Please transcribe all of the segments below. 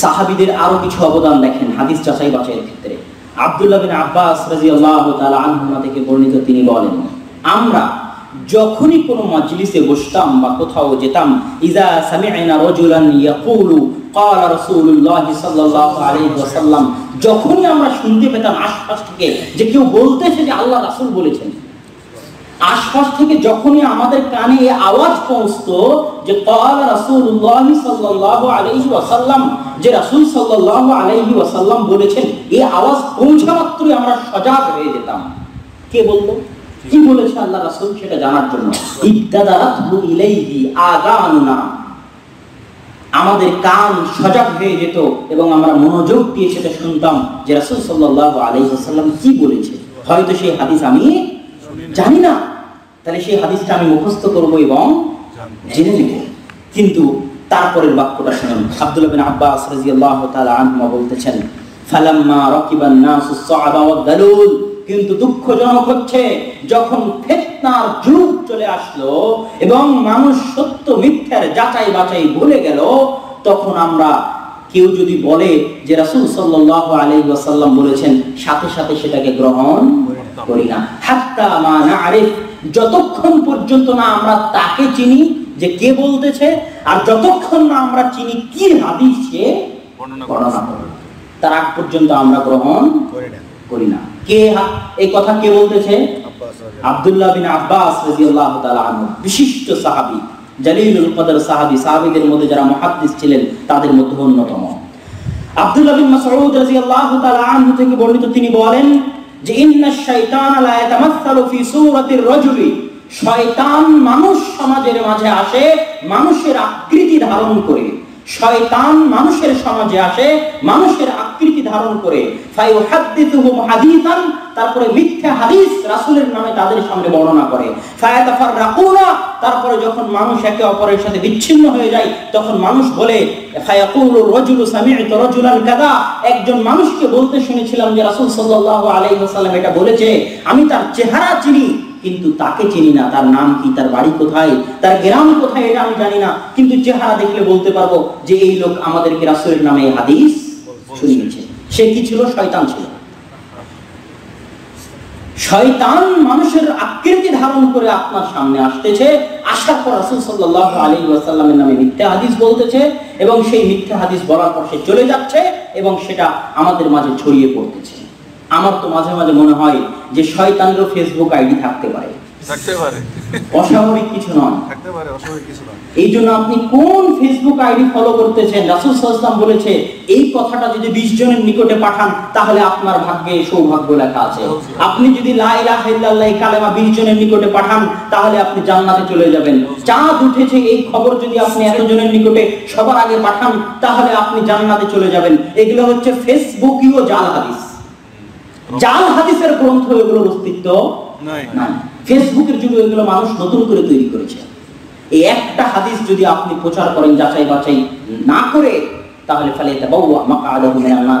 সাহাবিদের আরও কিছু অবদান দেখেন হাদিস যাচাই বাছাইয়ের ক্ষেত্রে। আব্দুল্লাহ বিন আব্বাস রাদিয়াল্লাহু তাআলা আনহুমা থেকে বর্ণিত তিনি বলেন, আমরা যখনই কোনো মাজলিসে বসতাম বা কোথাও যেতাম ইজা সামি'না রাজুলান ইয়াকুলু, ক্বালা রাসূলুল্লাহ সাল্লাল্লাহু আলাইহি ওয়াসাল্লাম, যখনই আমরা শুনতে পেতাম আশপাশ থেকে যে কেউ বলতেছে যে আল্লাহ রাসূল বলেছেন আশপাশ থেকে যখনই আমাদের কানে এই আওয়াজ পৌঁছতো যে ক্বালা রাসূলুল্লাহ সাল্লাল্লাহু আলাইহি ওয়াসাল্লাম, যে রাসূল সাল্লাল্লাহু আলাইহি ওয়াসাল্লাম বলেছেন, এই আওয়াজ পৌঁছা মাত্রই আমরা সজাগ হয়ে যেতাম। কে বলল? কি বলেছে আল্লাহ রাসূল সেটা জানার জন্য? ইলাইহি আমাদের কান সজাগ হয়ে যেত এবং আমরা মনোযোগ দিয়ে সেটা শুনতাম যে রাসূল আলাইহি ওয়াসাল্লাম কি বলেছে। হয়তো সেই হাদিস আমি জানি না তাহলে সেই হাদিসটা আমি মুখস্থ করব এবং জেনে নেব। কিন্তু তারপরের বাক্যটা শুনুন। আব্দুল্লাহ বিন আব্বাস রাদিয়াল্লাহু তাআলা আনহুমা বলতেছেন ফালাম্মা রাকিবান নাসু সাআবা ওয়াদ দালুল। কিন্তু দুঃখজনক হচ্ছে যখন ফেতনার যুগ চলে আসলো এবং মানুষ সত্য মিথ্যার যাচাই বাছাই ভুলে গেল তখন আমরা কেউ যদি বলে যে রাসূল সাল্লাল্লাহু আলাইহি ওয়াসাল্লাম বলেছেন সাথে সাথে সেটাকে গ্রহণ করি না। হাত্তা মা না'রিফ যতক্ষণ পর্যন্ত না আমরা তাকে চিনি যে কে বলতেছে আর যতক্ষণ না আমরা চিনি কি হাদিস সে বর্ণনা করে তার আগ পর্যন্ত আমরা গ্রহণ করি না। কে এই কথা কে বলতেছে? আব্দুল্লাহ বিন আব্বাস রাদিয়াল্লাহু তাআলা আনহু বিশিষ্ট সাহাবী জালিলুল কদর সাহাবী সাহাবীদের মধ্যে যারা মুহাদ্দিস ছিলেন তাদের মধ্যে অন্যতম। আব্দুল্লাহ বিন মাসউদ রাদিয়াল্লাহু তাআলা আনহু থেকে বর্ণিত তিনি বলেন যে শয়তান মানুষ সমাজের মাঝে আসে মানুষের আকৃতি ধারণ করে। শয়তান মানুষের সমাজে আসে, মানুষের আকৃতি ধারণ করে। তারপরে মিথ্যা হাদিস রাসূলের নামে তাদের সামনে বর্ণনা করে। তারপরে যখন মানুষ একে অপরের সাথে বিচ্ছিন্ন হয়ে যায়, তখন মানুষ বলে একজন মানুষকে বলতে শুনেছিলাম যে রাসুল সাল্লাল্লাহু আলাইহি ওয়াসাল্লাম এটা বলেছে, আমি তার চেহারা চিনি কিন্তু তাকে চিনি না। তার নাম কি? তার বাড়ি কোথায়? তার গ্রাম কোথায়? এটা আমি জানি না। কিন্তু চেহারা দেখলে বলতে পারব যে এই লোক আমাদেরকে রাসূলের নামে হাদিস শুনিয়েছে। সে কি ছিল? শয়তান ছিল। শয়তান মানুষের আকৃতি ধারণ করে আপনার সামনে আসতেছে। আসার পর রাসূল সাল্লাল্লাহু আলাইহি ওয়াসাল্লামের নামে মিথ্যা হাদিস বলতেছে এবং সেই মিথ্যা হাদিস বলার পর সে চলে যাচ্ছে এবং সেটা আমাদের মাঝে ছড়িয়ে পড়তেছে। আমার তো মাঝে মাঝে মনে হয় যে শয়তানেরও ফেসবুক আইডি থাকতে পারে। থাকতে পারে। অস্বাভাবিক কিছু নয়। থাকতে পারে অস্বাভাবিক কিছু নয়। এই জন্য আপনি কোন ফেসবুক আইডি ফলো করতেছেন? রাসুল সাল্লাম বলেছে এই কথাটা যদি বিশ জনের নিকটে পাঠান তাহলে আপনার ভাগ্যে সৌভাগ্য লেখা আছে। আপনি যদি লা ইলাহা ইল্লাল্লাহ কালেমা বিশ জনের নিকটে পাঠান তাহলে আপনি জান্নাতে চলে যাবেন। চাঁদ উঠেছে এই খবর যদি আপনি এত জনের নিকটে সবার আগে পাঠান তাহলে আপনি জান্নাতে চলে যাবেন। এগুলো হচ্ছে ফেসবুকীয় জাল হাদিস। জাল হাদিসের গ্রন্থ এগুলোর অস্তিত্ব নাই। ফেসবুকের যুগে এগুলো মানুষ নতুন করে তৈরি করেছে। এই একটা হাদিস যদি আপনি প্রচার করেন যাচাই বাছাই না করে তাহলে ফলে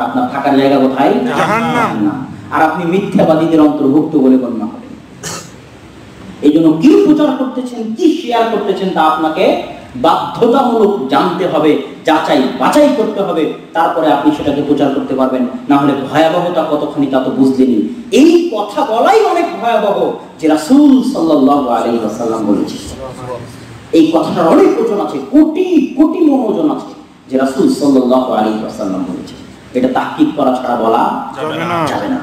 আপনার থাকার জায়গা কোথায়। আর আপনি মিথ্যাবাদীদের অন্তর্ভুক্ত বলে গণ্য এই জন্য কি প্রচার করতেছেন কি শেয়ার করতেছেন তা আপনাকে বাধ্যতামূলক জানতে হবে যাচাই বাছাই করতে হবে তারপরে আপনি সেটাকে প্রচার করতে পারবেন। না হলে ভয়াবহতা কতখানি তা তো বুঝলেনি এই কথা বলাই অনেক ভয়াবহ যে রাসূল আলাইহি বলেছে এই কথাটার অনেক ওজন আছে কোটি কোটি মন ওজন আছে যে রাসূল সাল্লাল্লাহু আলাইহি ওয়াসাল্লাম বলেছে এটা তাহকিক করা ছাড়া বলা যাবে না।